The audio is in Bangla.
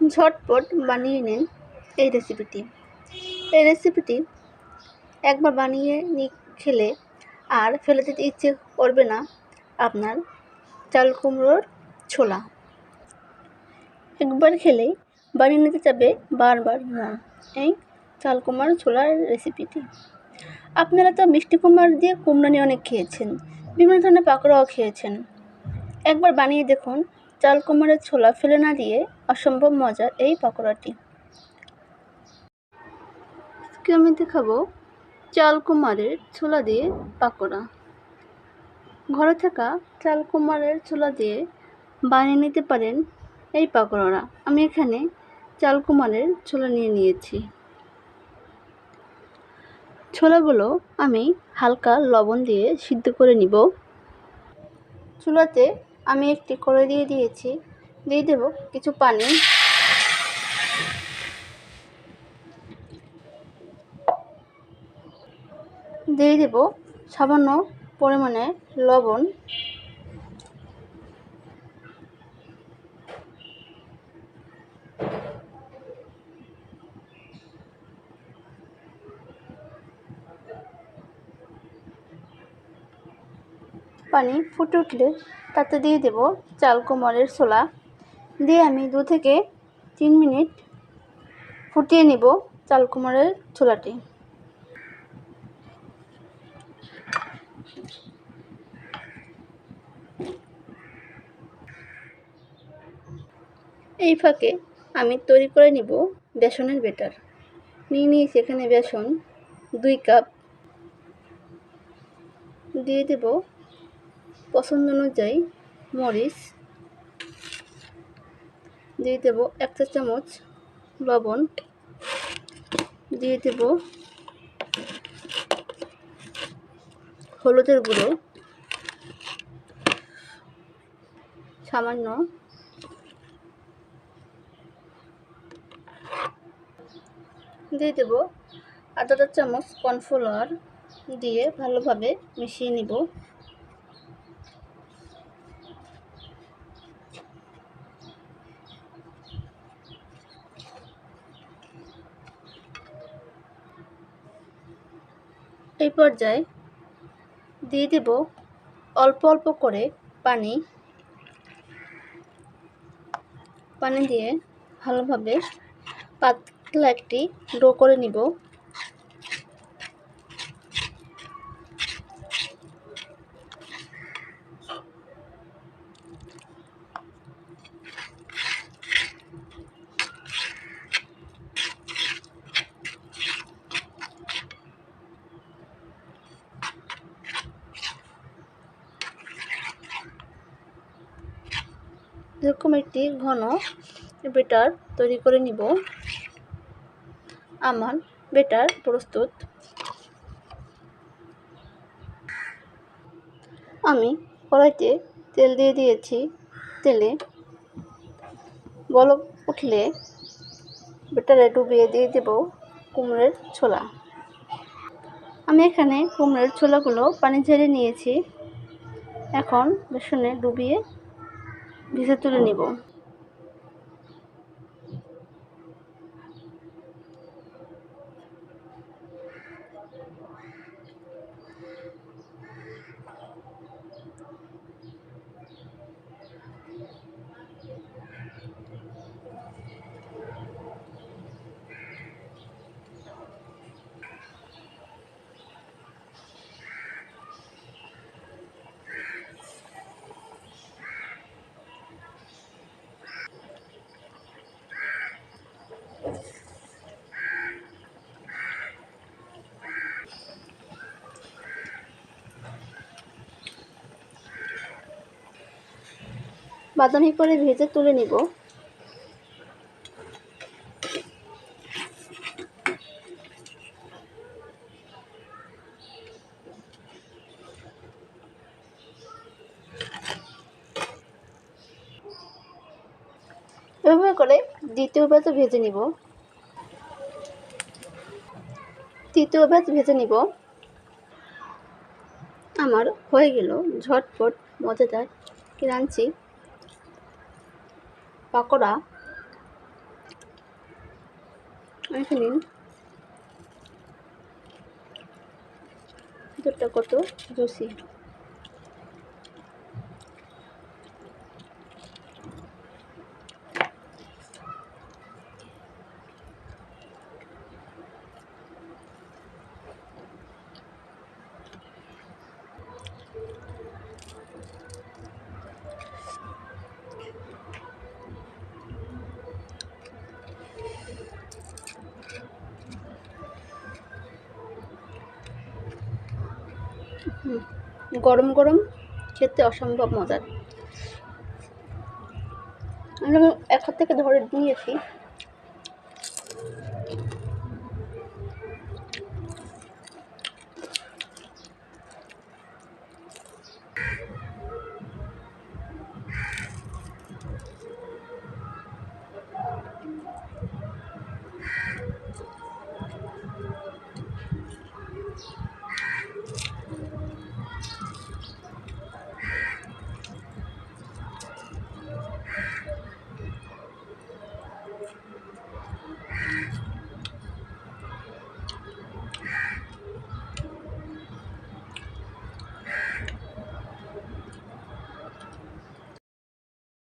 ঝটপট বানিয়ে নিন এই রেসিপিটি এই রেসিপিটি একবার বানিয়ে নি খেলে আর ফেলে দিতে ইচ্ছে করবে না আপনার চাল কুমড়োর ছোলা। একবার খেলেই বানিয়ে নিতে যাবে বারবার মন এই চাল কুমড়োর ছোলার রেসিপিটি আপনারা তো মিষ্টি কুমড়ার দিয়ে কুমড়ানি অনেক খেয়েছেন, বিভিন্ন ধরনের পাকোড়াও খেয়েছেন। একবার বানিয়ে দেখুন চাল কুমড়োর ছোলা ফেলে না দিয়ে অসম্ভব মজার এই পকোড়াটি। আজকে আমি দেখাবো চাল কুমারের ছোলা দিয়ে পাকোড়া। ঘরে থাকা চাল কুমারের ছোলা দিয়ে বানিয়ে নিতে পারেন এই পাকোড়া আমি এখানে চাল কুমারের ছোলা নিয়ে নিয়েছি। ছোলাগুলো আমি হালকা লবণ দিয়ে সিদ্ধ করে নিব। চুলাতে আমি একটি করে দিয়ে দিয়েছি। দিয়ে দেব কিছু পানি। দিয়ে দেব সামান্য পরিমাণে লবণ। পানি ফুটে উঠলে তাতে দিয়ে দেব চাল কোমরের ছোলা। দিয়ে আমি দু থেকে তিন মিনিট ফুটিয়ে নিব চাল, কুমড়ের ছোলাটি। এই ফাঁকে আমি তৈরি করে নিব বেসনের বেটার। নিয়ে নিয়েছি এখানে বেসন, দুই কাপ। দিয়ে দেব পছন্দ অনুযায়ী মরিচ, দিয়ে দেব এক চা চামচ লবণ, দিয়ে দেব হলুদের গুঁড়ো, সামান্য দিয়ে দেব আধা চামচ কর্নফ্লাওয়ার দিয়ে ভালোভাবে মিশিয়ে নিব। এই পর্যায়ে দিয়ে দেব অল্প অল্প করে পানি। পানি দিয়ে ভালোভাবে পাতলা একটি ডো করে নিব। এরকম একটি ঘন বেটার তৈরি করে নিব। আমার বেটার প্রস্তুত। আমি কড়াইতে তেল দিয়ে দিয়েছি। তেলে বলক উঠলে বেটারে ডুবিয়ে দিয়ে দেব কুমড়ের ছোলা। আমি এখানে কুমড়োর ছোলাগুলো পানি ঝেড়ে নিয়েছি। এখন বেসনে ডুবিয়ে ভেজে তুলে নেব। বাদামি করে ভেজে তুলে নিব। এভাবে করে দ্বিতীয় ব্যাচ ভেজে নিব। তৃতীয় ব্যাচ ভেজে নিব। আমার হয়ে গেল, ঝটপট, মজাদার, ক্রাঞ্চি। পাকোড়া। রেখে নিন। দুধটা কত জুসি। গরম গরম খেতে অসম্ভব মজার। আমি এক হাত থেকে ধরে নিয়েছি।